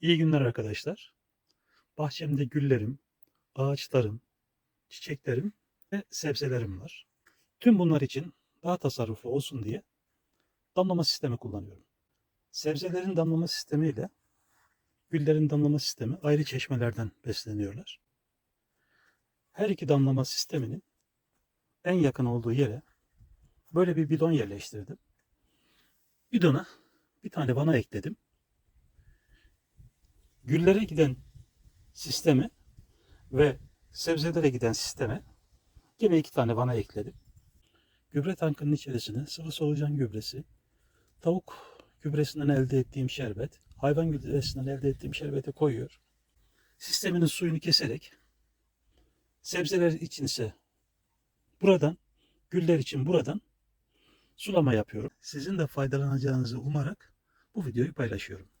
İyi günler arkadaşlar. Bahçemde güllerim, ağaçlarım, çiçeklerim ve sebzelerim var. Tüm bunlar için daha tasarruflu olsun diye damlama sistemi kullanıyorum. Sebzelerin damlama sistemi ile güllerin damlama sistemi ayrı çeşmelerden besleniyorlar. Her iki damlama sisteminin en yakın olduğu yere böyle bir bidon yerleştirdim. Bidona bir tane vana ekledim. Güllere giden sistemi ve sebzelere giden sisteme yine iki tane vana ekledim. Gübre tankının içerisine sıvı solucan gübresi, tavuk gübresinden elde ettiğim şerbet, hayvan gübresinden elde ettiğim şerbeti koyuyor. Sisteminin suyunu keserek sebzeler için ise buradan, güller için buradan sulama yapıyorum. Sizin de faydalanacağınızı umarak bu videoyu paylaşıyorum.